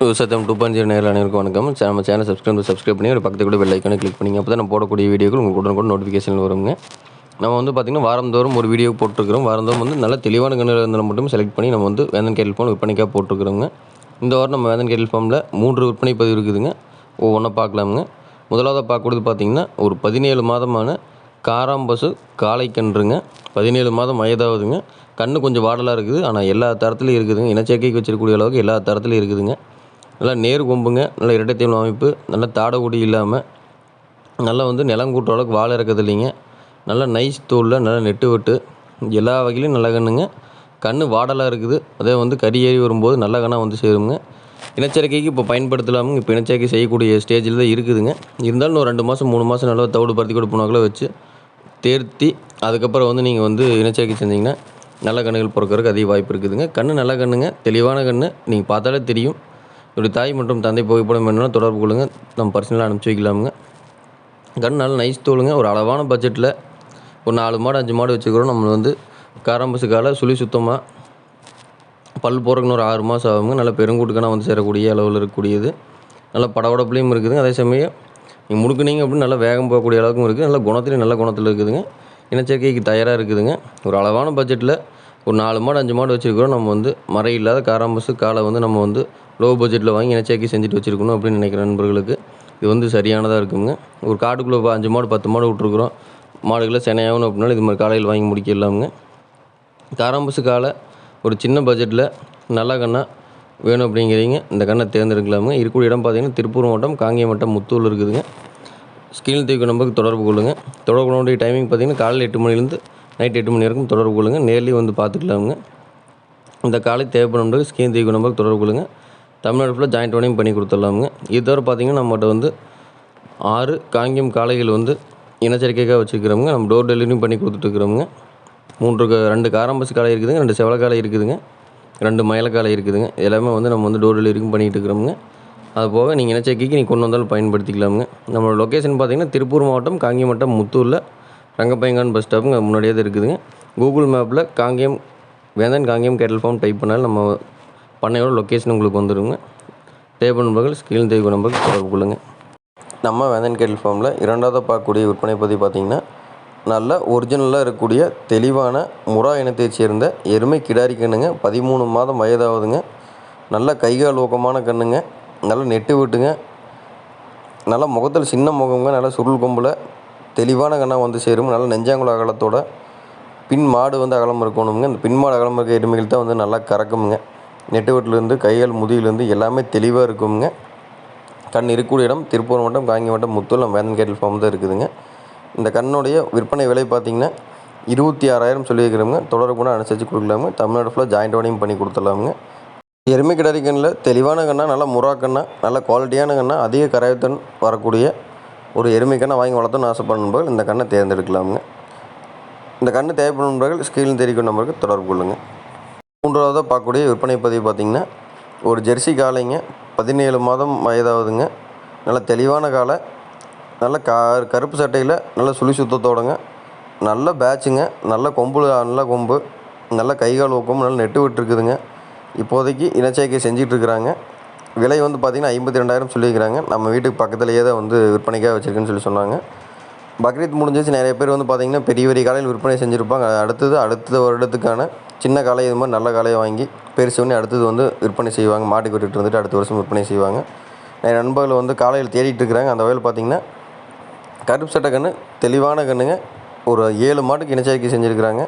விவசாயம் two point zero நேரில் அனைவருக்கும் வணக்கம். நம்ம சேனல் சப்ஸ்கிரைப் சப்ஸ்கிரைப் பண்ணி ஒரு பக்கத்து கூட பெல் ஐக்கானை கிளிக் பண்ணிங்க. அப்போ தான் நம்ம போடக்கூடிய வீடியோக்கள் உங்களுக்கு கூட நோட்டிஃபிகேஷன் வருங்க. நம்ம வந்து பார்த்திங்கன்னா வாரந்தோறும் ஒரு வீடியோ போட்டிருக்கிறோம். வாரந்தோறும் வந்து நல்ல தெளிவான கண்ணில் இருந்தால் மட்டும் செலக்ட் பண்ணி நம்ம வந்து வேந்தன் கேட்டல் ஃபார்ம் விற்பனைக்காக போட்டிருக்கிறோங்க. இந்த வாரம் நம்ம வேந்தன் கேட்டல் ஃபார்மில் மூன்று விற்பனை பதிவு இருக்குதுங்க. ஒவ்வொன்றா பார்க்கலாமுங்க. முதலாவது பார்க்கக்கூடியது பார்த்திங்கன்னா ஒரு பதினேழு மாதமான காராம்பசு காளைக்கன்றுங்க. பதினேழு மாதம் வயதாகுதுங்க. கண்ணு கொஞ்சம் வாடலாக இருக்குது. ஆனால் எல்லா தரத்துலையும் இருக்குதுங்க. இனச்சேர்க்கைக்கு வச்சிருக்கக்கூடிய அளவுக்கு எல்லா தரத்துலையும் இருக்குதுங்க. நல்லா நேர் கொம்புங்க நல்ல இரட்டைத்தேவல் அமைப்பு நல்ல தாடகுடி இல்லாமல் நல்லா வந்து நிலம் கூட்டுற அளவுக்கு வாழை இறக்கிறது இல்லைங்க. நல்லா நைஸ் தோலில் நல்லா நெட்டு வெட்டு எல்லா வகையிலையும் நல்ல கண்ணுங்க. கண் வாடலாக இருக்குது அதே வந்து கறி ஏறி வரும்போது நல்ல கண்ணாக வந்து சேருங்க. இனச்சேர்க்கைக்கு இப்போ பயன்படுத்தலாமுங்க இப்போ இனச்சேர்க்கை செய்யக்கூடிய ஸ்டேஜில் தான் இருக்குதுங்க. இருந்தாலும் ஒரு ரெண்டு மாதம் மூணு மாதம் நல்லா தவிடு பருத்தி கூட வச்சு தேர்த்தி அதுக்கப்புறம் வந்து நீங்கள் வந்து இனச்சேர்க்கை செஞ்சிங்கன்னா நல்ல கண்ணுகள் பிறக்கிறதுக்கு அதிக வாய்ப்பு இருக்குதுங்க. கண் நல்ல கண்ணுங்க தெளிவான கண் நீங்கள் பார்த்தாலே தெரியும். இப்படி தாய் மற்றும் தந்தை புகைப்படம் வேணும்னா தொடர்பு கொள்ளுங்க. நம்ம பர்சனலாக அனுப்பிச்சி வைக்கலாமுங்க. கன் நல்ல நைஸ் தோலுங்க ஒரு அளவான பட்ஜெட்டில் ஒரு நாலு மாடு அஞ்சு மாடு வச்சுக்கிறோம். நம்ம வந்து காராம்பசு காலை சுழி சுத்தமாக பல் போகிறக்குன்னு ஒரு ஆறு மாதம் ஆகுங்க. நல்ல பெருங்கூட்டுக்கான வந்து சேரக்கூடிய அளவில் இருக்கக்கூடியது. நல்ல படபடப்புலையும் இருக்குதுங்க. அதே சமயம் நீங்கள் முடுக்குனீங்க அப்படின்னு நல்லா வேகம் போகக்கூடிய அளவுக்கும் இருக்குது நல்ல குணத்துலையும் நல்ல குணத்தில் இருக்குதுங்க. இனச்சேர்க்கைக்கு தயாராக இருக்குதுங்க. ஒரு அளவான பட்ஜெட்டில் ஒரு நாலு மாடு அஞ்சு மாடு வச்சுருக்கிறோம். நம்ம வந்து மறை இல்லாத காராம்பசு காலை வந்து நம்ம வந்து லோ பட்ஜெட்டில் வாங்கி இனச்சேர்க்கை செஞ்சுட்டு வச்சுருக்கணும் அப்படின்னு நினைக்கிற நண்பர்களுக்கு இது வந்து சரியானதாக இருக்குங்க. ஒரு காட்டுக்குள்ளே அஞ்சு மாடு பத்து மாடு விட்ருக்குறோம் மாடுகளை செனையாகணும் அப்படின்னாலும் இது மாதிரி காலையில் வாங்கி முடிக்கலாமுங்க. காராம்பசு காலை ஒரு சின்ன பட்ஜெட்டில் நல்ல கண்ணா வேணும் அப்படிங்கிறீங்க. இந்த கண்ணை தேர்ந்தெடுக்கலாமுங்க. இருக்கக்கூடிய இடம் பார்த்தீங்கன்னா திருப்பூர் மாவட்டம் காங்கேயம் மாவட்டம் முத்தூர் இருக்குதுங்க. ஸ்கிரீன் தூக்க நம்பருக்கு தொடர்பு கொள்ளுங்கள் தொடர்பு கொள்ள டைமிங் பார்த்தீங்கன்னா காலையில் எட்டு மணிலேருந்து நைட் எட்டு மணி வரைக்கும் தொடர்பு கொள்ளுங்கள் நேர்லேயும் வந்து பார்த்துக்கலாமுங்க. இந்த காலை தேவைப்படும் ஸ்கிரீன் தூக்க நம்பருக்கு தொடர்பு கொள்ளுங்கள் தமிழ்நாடு ஃபுல்லாக ஜாயிண்ட் ஓனையும் பண்ணி கொடுத்துடலாமுங்க. இது தவிர பார்த்தீங்கன்னா நம்மகிட்ட வந்து ஆறு காங்கேயம் காளைகள் வந்து இனச்சரிக்கைக்காக வச்சுருக்கிறோமுங்க. நம்ம டோர் டெலிவரியும் பண்ணி கொடுத்துட்ருக்குறோமுங்க மூன்று க- ரெண்டு காரம்பஸ் காளை இருக்குதுங்க. ரெண்டு செவலக்காலை இருக்குதுங்க. ரெண்டு மயிலக்காலை இருக்குதுங்க. எல்லாமே வந்து நம்ம வந்து டோர் டெலிவரிக்கும் பண்ணிகிட்டு இருக்கிறோமுங்க. அது போக நீங்கள் இனச்சரிக்கைக்கு நீங்கள் கொண்டு வந்தாலும் பயன்படுத்திக்கலாமுங்க. நம்மளோட லொக்கேஷன் பார்த்தீங்கன்னா திருப்பூர் மாவட்டம் காங்கேயம் மாவட்டம் முத்தூரில் ரங்கப்பயங்கான் பஸ் ஸ்டாப்புங்க முன்னாடியே தான் இருக்குதுங்க. கூகுள் மேப்பில் காங்கேயம் வேந்தன் காங்கேயம் கேட்டல் ஃபார்ம் டைப் பண்ணாலும் நம்ம பண்ணையோட லொக்கேஷன் உங்களுக்கு வந்துடுங்க தேவை நம்பர்கள் ஸ்கிரீன் தேவை நம்பருக்கு தொடர்பு கொள்ளுங்கள் நம்ம வேந்தன் கேட்டல் ஃபார்மில் இரண்டாவது பார்க்கக்கூடிய விற்பனை பற்றி பார்த்திங்கன்னா நல்ல ஒரிஜினலாக இருக்கக்கூடிய தெளிவான முறா இனத்தைச் சேர்ந்த எருமை கிடாரி கண்ணுங்க. பதிமூணு மாதம் வயதாகுதுங்க. நல்ல கைகால் ஊக்கமான கண்ணுங்க. நல்ல நெட்டு விட்டுங்க. நல்ல முகத்தில் சின்ன முகங்க நல்ல சுருள் கொம்பில் தெளிவான கண்ணாக வந்து சேரும். நல்ல நெஞ்சாங்குள அகலத்தோட பின் மாடு வந்து அகலம் இருக்கணுங்க. இந்த பின் மாடு அகலம் இருக்க எருமைகள் தான் வந்து நல்லா கறக்குமுங்க. நெட்டு கைகள் முதுகிலேருந்து எல்லாமே தெளிவாக இருக்குங்க. கண் இருக்கக்கூடிய இடம் திருப்பூர் மாவட்டம் காங்கி மாவட்டம் முத்தூர் நம்ம வேந்தன் கேட்டல் ஃபார்ம் தான் இருக்குதுங்க. இந்த கண்ணுடைய விற்பனை விலை பார்த்தீங்கன்னா இருபத்தி ஆறாயிரம் சொல்லியிருக்கிறோங்க தொடர்புடன் அனுசரித்து கொடுக்கலாமுங்க தமிழ்நாடு ஃபுல்லாக ஜாயிண்ட் ஓனையும் பண்ணி கொடுத்துடலாமுங்க. எருமை கிடாரி கண்ணில் தெளிவான கண்ணா நல்ல முறா கண்ணா நல்ல குவாலிட்டியான கண்ணா அதிக கரையத்தன் வரக்கூடிய ஒரு எருமை கண்ணை வாங்கி வளர்த்தணும்னு ஆசைப்படும் நண்பர்கள் இந்த கண்ணை தேர்ந்தெடுக்கலாமுங்க. இந்த கண்ணு தேவைப்படும் நண்பர்கள் ஸ்க்ரீனில் தெரிவிக்கும் நம்பருக்கு தொடர்பு கொள்ளுங்கள் மூன்றாவதாக பார்க்கக்கூடிய விற்பனை பதிவு பார்த்திங்கன்னா ஒரு ஜெர்சி காலைங்க பதினேழு மாதம் வயதாகுதுங்க. நல்ல தெளிவான காலை நல்ல கருப்பு சட்டையில் நல்ல சுழி சுத்தத்தோடங்க நல்ல பேட்சுங்க நல்ல கொம்பு நல்ல கொம்பு நல்ல கைகால் ஊக்கம் நல்ல நெட்டு விட்டுருக்குதுங்க இப்போதைக்கு இனச்சேர்க்கை செஞ்சிகிட்ருக்குறாங்க விலை வந்து பார்த்திங்கன்னா ஐம்பத்தி ரெண்டாயிரம் சொல்லியிருக்கிறாங்க. நம்ம வீட்டுக்கு பக்கத்துலேயே தான் வந்து விற்பனைக்காக வச்சுருக்குன்னு சொல்லி சொன்னாங்க. பக்ரீத் முடிஞ்சிச்சு நிறைய பேர் வந்து பார்த்திங்கன்னா பெரிய பெரிய காலையில் விற்பனை செஞ்சுருப்பாங்க. அடுத்தது அடுத்த வருடத்துக்கான சின்ன காலை இது மாதிரி நல்ல காளையை வாங்கி பெருசு பண்ணி அடுத்தது வந்து விற்பனை செய்வாங்க. மாட்டுக்கு விட்டுட்டு வந்துட்டு அடுத்த வருஷம் விற்பனை செய்வாங்க. நிறைய நண்பர்கள் வந்து காலையில் தேடிட்டு இருக்கிறாங்க. அந்த வகையில் பார்த்திங்கன்னா கருப்பு சட்டை கன்று தெளிவான கன்றுங்க. ஒரு ஏழு மாட்டுக்கு இனச்சேர்க்கை செஞ்சுருக்கிறாங்க.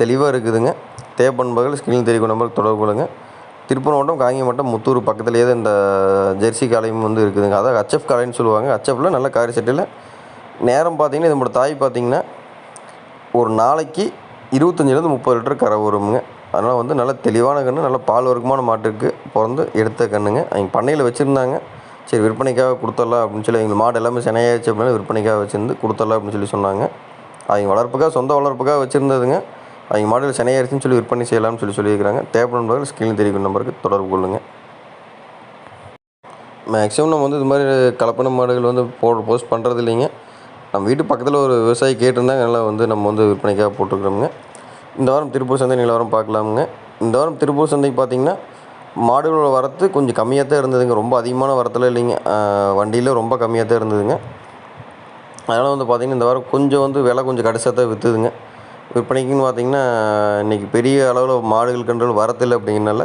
தெளிவாக இருக்குதுங்க. தேவைப்பண்பர்கள் ஸ்கிரீன் தெரிவிக்கும் நம்பருக்கு தொடர்பு கொள்ளுங்க. திருப்பூர் மாவட்டம் காங்கி மாவட்டம் முத்தூர் பக்கத்துலேயே தான் இந்த ஜெர்சி காளையும் வந்து இருக்குதுங்க. அதாவது ஹச்எஃப் காளைன்னு சொல்லுவாங்க. ஹச்எஃப்பில் நல்ல காரி செட்டில் நேரம் பார்த்தீங்கன்னா இதோட தாய் பார்த்தீங்கன்னா ஒரு நாளைக்கு இருபத்தஞ்சிலேருந்து முப்பது லிட்டர் கரை வருங்க அதனால் வந்து நல்ல தெளிவான கன்று நல்ல பால் வர்க்கமான மாட்டுக்கு பிறந்து எடுத்த கன்றுங்க அவங்க பண்ணையில் வச்சுருந்தாங்க. சரி விற்பனைக்காக கொடுத்துடலாம் அப்படின்னு சொல்லி எங்கள் மாடு எல்லாமே சினையாச்சு அப்படின்னா விற்பனைக்காக வச்சுருந்து கொடுத்துடலாம் அப்படின்னு சொல்லி சொன்னாங்க. அவங்க வளர்ப்புக்காக சொந்த வளர்ப்புக்காக வச்சுருந்ததுங்க. அவங்க மாடல் சினையாயிருச்சுன்னு சொல்லி விற்பனை செய்யலாம்னு சொல்லி சொல்லியிருக்கிறாங்க. தேவைப்படுறவர்கள் ஸ்கிரீன் தெரிவிக்கும் நம்பருக்கு தொடர்பு கொள்ளுங்கள் மேக்ஸிமம் நம்ம வந்து இது மாதிரி கலப்பன மாடுகள் வந்து போட போஸ்ட் பண்ணுறது இல்லைங்க. நம்ம வீட்டு பக்கத்தில் ஒரு விவசாயி கேட்டிருந்தாங்க நல்லா வந்து நம்ம வந்து விற்பனைக்காக போட்டுருக்குறோமுங்க. இந்த வாரம் திருப்பூர் சந்தை நிலவரம் பார்க்கலாமுங்க. இந்த வாரம் திருப்பூர் சந்தைக்கு பார்த்தீங்கன்னா மாடுகளோட வரத்து கொஞ்சம் கம்மியாக தான் இருந்ததுங்க. ரொம்ப அதிகமான வரத்தில் இல்லைங்க. வண்டியில் ரொம்ப கம்மியாக தான் இருந்ததுங்க. அதனால் வந்து பார்த்திங்கன்னா இந்த வாரம் கொஞ்சம் வந்து விலை கொஞ்சம் கடைசியாக தான் விற்றுதுங்க விற்பனைக்குன்னு பார்த்திங்கன்னா இன்றைக்கி பெரிய அளவில் மாடுகள் கன்றுகள் வரத்தில்லை அப்படிங்கிறனால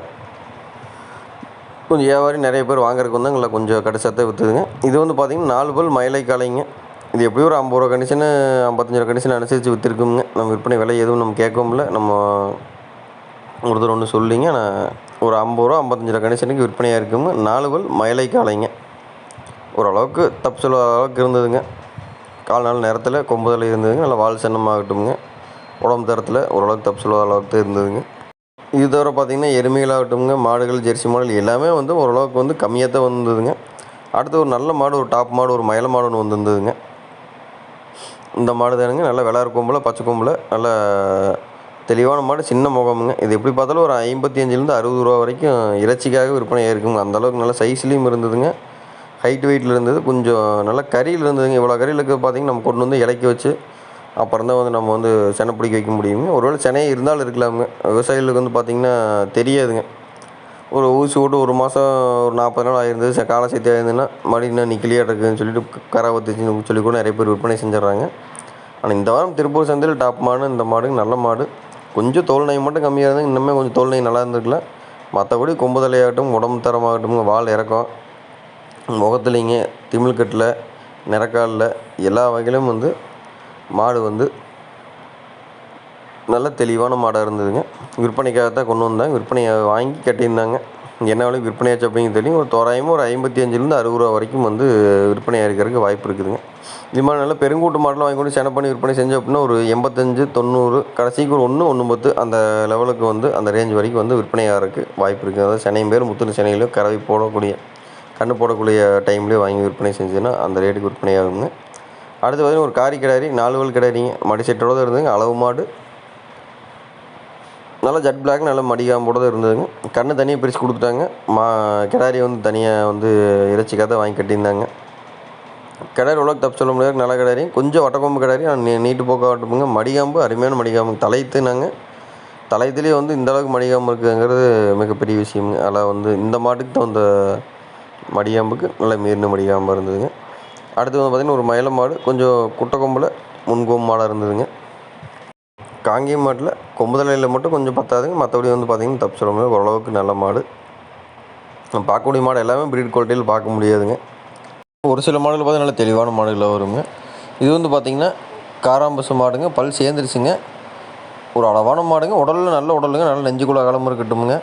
கொஞ்சம் வியாபாரி நிறைய பேர் வாங்குறதுக்கு வந்தாங்க. கொஞ்சம் கடைசியாக தான் விற்றுதுங்க இது வந்து பார்த்திங்கன்னா நாலு பல் மயிலை காலைங்க இது எப்படியும் ஒரு ஐம்பது ரூபா கண்டிஷனு ஐம்பத்தஞ்சு ரூபா கண்டிஷன் அனுசரித்து விற்றுருக்குங்க நம்ம விற்பனை விலை எதுவும் நம்ம கேட்கவும்ல இல்லை. நம்ம ஒருத்தர் ஒன்று சொல்லிங்க. நான் ஒரு ஐம்பது ரூபா ஐம்பத்தஞ்சு ரூபா கண்டிஷனுக்கு விற்பனையாக இருக்குங்க. நாலு பல் மயிலை காலைங்க ஓரளவுக்கு தப்பு சொல்ல அளவுக்கு இருந்ததுங்க. கால் நாள் நேரத்தில் கொம்புதல் இருந்ததுங்க. நல்லா வால் சின்னமாகட்டுங்க உடம்பு தரத்தில் ஓரளவுக்கு தப்பு சொல்லாத அளவுக்கு இருந்ததுங்க. இது தவிர பார்த்திங்கன்னா எருமைகளாகட்டும்ங்க. மாடுகள் ஜெர்சி மாடுகள் எல்லாமே வந்து ஓரளவுக்கு வந்து கம்மியாக தான் வந்ததுங்க. அடுத்து ஒரு நல்ல மாடு ஒரு டாப் மாடு ஒரு மயில மாடு ஒன்று வந்திருந்ததுங்க. இந்த மாடு தானுங்க நல்லா விளாறு கொம்பில் பச்சை கொம்பில். நல்ல தெளிவான மாடு சின்ன முகமுங்க. இது எப்படி பார்த்தாலும் ஒரு ஐம்பத்தி அஞ்சுலேருந்து அறுபது ரூபா வரைக்கும் இறைச்சிக்காக விற்பனை இருக்குங்க அந்தளவுக்கு நல்ல சைஸ்லேயும் இருந்ததுங்க. ஹைட் வெயிட்டில் இருந்தது. கொஞ்சம் நல்ல கறியில் இருந்ததுங்க. இவ்வளோ கறியில் இருக்க பார்த்திங்கன்னா நம்ம கொண்டு வந்து இலக்கி வச்சு அப்புறம் தான் வந்து நம்ம வந்து செனை பிடிக்க வைக்க முடியுங்க. ஒருவேளை சென்னை இருந்தாலும் இருக்கலாமுங்க. விவசாயிகளுக்கு வந்து பார்த்திங்கன்னா தெரியாதுங்க. ஒரு ஊசி போட்டு ஒரு மாதம் ஒரு நாற்பது நாள் ஆயிருந்தது. ச காலை சேர்த்து ஆயிருந்ததுன்னா மறுபடியும் இன்னும் நிக்கலியாக இருக்குதுன்னு சொல்லிட்டு கரை ஒத்துச்சுன்னு சொல்லி கூட நிறைய பேர் விற்பனை செஞ்சிடறாங்க. ஆனால் இந்த வாரம் திருப்பூர் சந்தையில் டாப் மாடு இந்த மாடு நல்ல மாடு. கொஞ்சம் தோல் நை மட்டும் கம்மியாக இருந்தால் இன்னுமே கொஞ்சம் தோல் நை நல்லா இருந்திருக்கலாம். மற்றபடி கொம்பு தலையாகட்டும் உடம்பு தரமாகட்டும் வால் இறக்கம். முகத்துலிங்க திமிழ்கட்டில் நிறக்காலில் எல்லா வகையிலும் வந்து மாடு வந்து நல்ல தெளிவான மாடாக இருந்ததுங்க. விற்பனைக்காக தான் கொண்டு வந்தாங்க விற்பனையை வாங்கி கட்டியிருந்தாங்க. என்ன விலைக்கு விற்பனையாச்சு அப்படிங்கிறது தெரியும். ஒரு தோராயமாக ஒரு ஐம்பத்தி அஞ்சுலேருந்து அறுபது ரூபா வரைக்கும் வந்து விற்பனையாக இருக்கிறதுக்கு வாய்ப்பு இருக்குதுங்க. இது மாதிரி நல்ல பெருங்கூட்டு மாடலாம் வாங்கி கொண்டு செனை பண்ணி விற்பனை செஞ்சோம் அப்படின்னா ஒரு எண்பத்தஞ்சு தொண்ணூறு கடைசிக்கு ஒரு ஒன்று ஒன்று பத்து அந்த லெவலுக்கு வந்து அந்த ரேஞ்ச் வரைக்கும் வந்து விற்பனையாகிறதுக்கு வாய்ப்பு இருக்குது. அதாவது சென்னையும் பேர் முத்துன சென்னையிலும் கறவை போடக்கூடிய கன்று போடக்கூடிய டைம்லேயே வாங்கி விற்பனை செஞ்சதுன்னா அந்த ரேட்டுக்கு விற்பனையாகுங்க அடுத்து பார்த்திங்கன்னா ஒரு காரி கிடாரி நாலு வேல் கிடாரிங்க. மடி செட்டோடு தான் இருந்ததுங்க. அளவு மாடு நல்லா ஜட் பிளாக் நல்ல மடிகாம்போட தான் இருந்ததுங்க. கண்ணை தனியாக பிரித்து கொடுத்துட்டாங்க. மா கிடாரி வந்து தனியாக வந்து இறைச்சிக்காக தான் வாங்கி கட்டியிருந்தாங்க. கிடாரி உலக தப்பு சொல்ல முடியாது. நல்ல கிடாரி. கொஞ்சம் வட்டக்கொம்பு கிடாரி. நீ நீட்டு போக்க வட்டப்புங்க மடிகாம்பு அருமையான மடிகாம்பு தலைத்துனாங்க. தலைத்துலேயே வந்து இந்த அளவுக்கு மடிகாம்பு இருக்குங்கிறது மிகப்பெரிய விஷயமுங்க. அதில் வந்து இந்த மாட்டுக்கு தகுந்த மடிகாம்புக்கு நல்ல மீறின மடிகாம்பாக இருந்ததுங்க. அடுத்து வந்து பார்த்திங்கன்னா ஒரு மயில மாடு கொஞ்சம் குட்டை கொம்பில் முன்கொம்பு மாடாக இருந்ததுங்க. காங்கேயம் மாட்டில் கொம்பு தலையில் மட்டும் கொஞ்சம் பத்தாதுங்க. மற்றபடி வந்து பார்த்திங்கன்னா தப்பு சொல்ல முடியாது. ஓரளவுக்கு நல்ல மாடு. பார்க்கக்கூடிய மாடு எல்லாமே ப்ரீட் குவாலிட்டியில் பார்க்க முடியாதுங்க. ஒரு சில மாடுகள் பார்த்தா நல்ல தெளிவான மாடுகளாக வருங்க. இது வந்து பார்த்திங்கன்னா காராம்பசு மாடுங்க. பல் சேர்ந்துருச்சுங்க. ஒரு அளவான மாடுங்க. உடலில் நல்ல உடலுங்க. நல்ல நெஞ்சுக்குள்ள அகலம் இருக்கட்டுமுங்க.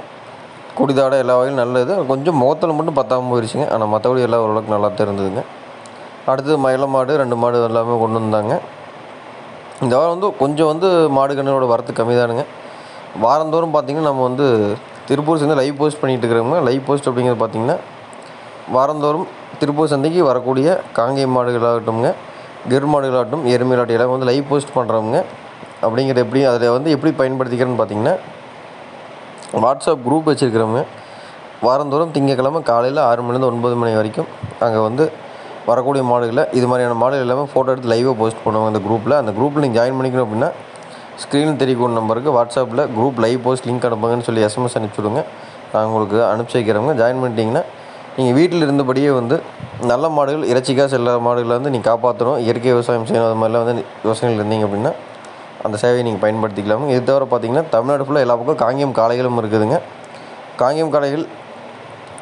குடிதாடை எல்லா வகையிலும் நல்லது. கொஞ்சம் முகத்தில் மட்டும் பத்தாமல் போயிடுச்சுங்க ஆனால் மற்றபடி எல்லாம் ஓரளவுக்கு நல்லா தான் அடுத்தது மயில மாடு. ரெண்டு மாடு எல்லாமே கொண்டு வந்தாங்க. இந்த வாரம் வந்து கொஞ்சம் வந்து மாடு கண்ணுகளோட வரத்து கம்மி தானுங்க வாரந்தோறும் பார்த்திங்கன்னா நம்ம வந்து திருப்பூர் சந்தை லைவ் போஸ்ட் பண்ணிகிட்டு இருக்கிறோங்க லைவ் போஸ்ட் அப்படிங்கிறது பார்த்திங்கன்னா வாரந்தோறும் திருப்பூர் சந்தைக்கு வரக்கூடிய காங்கேயம் மாடுகளாகட்டும்ங்க. கிர் மாடுகளாகட்டும் எருமைகளாகட்டும் எல்லாம் வந்து லைவ் போஸ்ட் பண்ணுறவங்க அப்படிங்கிறது எப்படி அதில் வந்து எப்படி பயன்படுத்திக்கிறேன்னு பார்த்திங்கன்னா வாட்ஸ்அப் குரூப் வச்சுருக்கிறவங்க வாரந்தோறும் திங்கக்கிழமை காலையில் ஆறு மணிலேருந்து ஒன்பது மணி வரைக்கும் அங்கே வந்து வரக்கூடிய மாடுகளை இது மாதிரியான மாடுகள் எல்லாமே ஃபோட்டோ எடுத்து லைவாக போஸ்ட் பண்ணுவாங்க. அந்த குரூப்பில் அந்த குரூப்பில் நீங்கள் ஜாயின் பண்ணிக்கணும் அப்படின்னா ஸ்க்ரீனில் தெரியக்கூடிய நம்பருக்கு வாட்ஸ்அப்பில் குரூப் லைவ் போஸ்ட் லிங்க் அனுப்புங்கன்னு சொல்லி எஸ்எம்எஸ் அனுப்பிச்சுடுங்க. நான் உங்களுக்கு அனுப்பிச்சி வைக்கிறவங்க ஜாயின் பண்ணிட்டீங்கன்னா நீங்கள் வீட்டில் இருந்தபடியே வந்து நல்ல மாடுகள் இறைச்சிக்காக செல்ல மாடுகளை வந்து நீங்கள் காப்பாற்றணும் இயற்கை விவசாயம் செய்யணும். அது மாதிரிலாம் வந்து விவசாயிகள் இருந்தீங்க அப்படின்னா அந்த சேவையை நீங்கள் பயன்படுத்திக்கலாம் இது தவிர பார்த்தீங்கன்னா தமிழ்நாடு ஃபுல்லாக எல்லா பக்கம் காங்கேயம் காளைகளும் இருக்குதுங்க. காங்கேயம் காளைகள்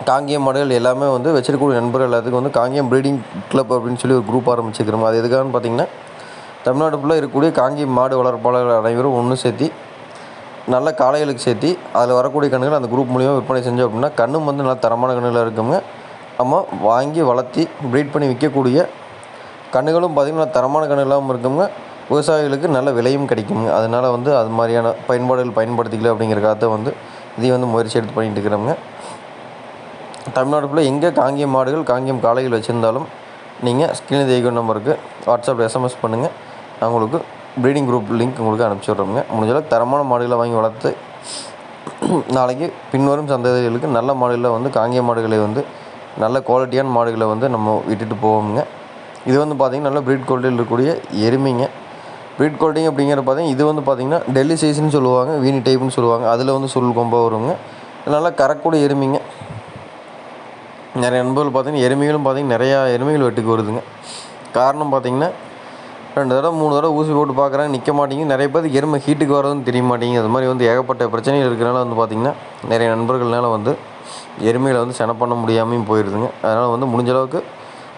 காங்கேயம் மாடுகள் எல்லாமே வந்து வச்சிருக்கக்கூடிய நண்பர்கள் எல்லாத்துக்கும் வந்து காங்கேயம் ப்ரீடிங் கிளப் அப்படின்னு சொல்லி ஒரு குரூப் ஆரம்பிச்சிருக்கிறோம். அது எதுக்காகன்னு பார்த்தீங்கன்னா தமிழ்நாடு ஃபுல்லாக இருக்கக்கூடிய காங்கேயம் மாடு வளர்ப்பாளர்கள் அனைவரும் ஒன்று சேர்த்தி நல்ல காளைகளுக்கு சேர்த்தி அதில் வரக்கூடிய கண்ணுகள் அந்த குரூப் மூலியமாக விற்பனை செஞ்சோம் அப்படின்னா கண்ணும் வந்து நல்ல தரமான கண்ணுகளாக இருக்குங்க. நம்ம வாங்கி வளர்த்தி ப்ரீட் பண்ணி விற்கக்கூடிய கண்ணுகளும் பார்த்திங்கன்னா தரமான கண்ணுகளாகவும் இருக்குங்க. விவசாயிகளுக்கு நல்ல விலையும் கிடைக்குங்க. அதனால் வந்து அது மாதிரியான பயன்பாடுகள் பயன்படுத்திக்கல அப்படிங்கிறக்காக வந்து இதையும் வந்து முயற்சி எடுத்து பண்ணிகிட்டு இருக்கிறோங்க தமிழ்நாட்டுக்குள்ளே எங்கே காங்கியம் மாடுகள் காங்கேயம் காளைகள் வச்சுருந்தாலும் நீங்கள் ஸ்கிரீன் தெரிவிக்கும் நம்பருக்கு வாட்ஸ்அப்பில் எஸ்எம்எஸ் பண்ணுங்கள். நான் உங்களுக்கு ப்ரீடிங் குரூப் லிங்க் உங்களுக்கு அனுப்பிச்சி விட்றோங்க முடிஞ்ச தரமான மாடுகளை வாங்கி வளர்த்து நாளைக்கு பின்வரும் சந்ததிகளுக்கு நல்ல மாடுகளை வந்து காங்கேய மாடுகளை வந்து நல்ல குவாலிட்டியான மாடுகளை வந்து நம்ம விட்டுட்டு போவோமுங்க. இது வந்து பார்த்திங்கன்னா நல்ல ப்ரீட் குவாலிட்டியில் இருக்கக்கூடிய எருமைங்க. ப்ரீட் குவாலிட்டிங் அப்படிங்கிற பார்த்தீங்கன்னா இது வந்து பார்த்திங்கன்னா டெல்லி சைஸ்னு சொல்லுவாங்க வீணி டைப்னு சொல்லுவாங்க. அதில் வந்து சுருள் கொம்பாக வருங்க. நல்லா கரக்கூட எருமைங்க. நிறைய நண்பர்கள் பார்த்திங்கன்னா எருமைகளும் பார்த்தீங்கன்னா நிறையா எருமைகள் வெட்டுக்கு வருதுங்க. காரணம் பார்த்தீங்கன்னா ரெண்டு தடவை மூணு தடவை ஊசி போட்டு பார்க்குறாங்க நிற்க மாட்டேங்குது. நிறைய பேருக்கு எருமை ஹீட்டுக்கு வரதுன்னு தெரிய மாட்டேங்குது. அது மாதிரி வந்து ஏகப்பட்ட பிரச்சனைகள் இருக்கிறனால வந்து பார்த்திங்கன்னா நிறைய நண்பர்கள்னால வந்து எருமைகளை வந்து செனை பண்ண முடியாமையும் போயிடுதுங்க அதனால் வந்து முடிஞ்ச அளவுக்கு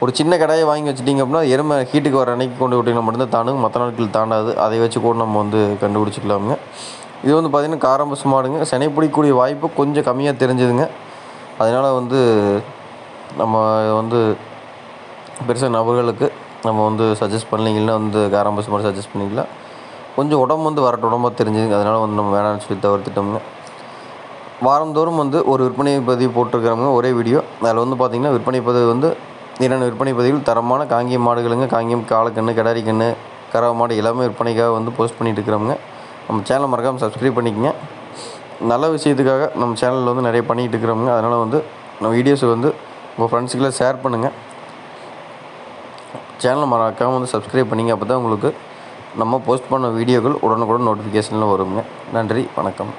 ஒரு சின்ன கடையை வாங்கி வச்சிட்டிங்க அப்படின்னா எருமை ஹீட்டுக்கு வர அன்னைக்கு கொண்டு விட்டிங்கன்னா மட்டும்தான் தானுங்க. மற்ற நாட்கள் தாண்டாது. அதை வச்சு கூட நம்ம வந்து கண்டுபிடிச்சிக்கலாமுங்க. இது வந்து பார்த்திங்கன்னா காரம்பசு மாடுங்க. செனை பிடிக்கக்கூடிய வாய்ப்பு கொஞ்சம் கம்மியாக தெரிஞ்சுதுங்க. அதனால் வந்து நம்ம வந்து பெருசாக நபர்களுக்கு நம்ம வந்து சஜஸ்ட் பண்ணீங்கன்னா வந்து காரம்பசு மாதிரி சஜஸ்ட் பண்ணிக்கலாம் கொஞ்சம் உடம்பு வந்து வரட்டு உடம்பாக தெரிஞ்சுதுங்க அதனால் வந்து நம்ம வேணாம்னு சொல்லி தவிர்த்துட்டோம்னா வாரந்தோறும் வந்து ஒரு விற்பனை பதிவு போட்டிருக்கிறவங்க ஒரே வீடியோ அதில் வந்து பார்த்திங்கன்னா விற்பனை பதிவு வந்து இரண்டு விற்பனை பதிவுகள்? தரமான காங்கியம் மாடுகளுங்க காங்கியம் காலக்கண்ணு கிடாரி கண்ணு கறவை மாடு எல்லாமே விற்பனைக்காக வந்து போஸ்ட் பண்ணிட்டு இருக்கிறவங்க நம்ம சேனலை மறக்காமல் சப்ஸ்கிரைப் பண்ணிக்கங்க. நல்ல விஷயத்துக்காக நம்ம சேனலில் வந்து நிறைய பண்ணிகிட்டு இருக்கிறவங்க அதனால் வந்து நம்ம வீடியோஸை வந்து உங்கள் ஃப்ரெண்ட்ஸுக்கெல்லாம் ஷேர் பண்ணுங்கள் சேனலை மறக்காமல் வந்து சப்ஸ்கிரைப் பண்ணிங்க அப்போ தான் உங்களுக்கு நம்ம போஸ்ட் பண்ண வீடியோக்கள் உடனுக்குடன் நோட்டிஃபிகேஷனில் வருங்க. நன்றி வணக்கம்.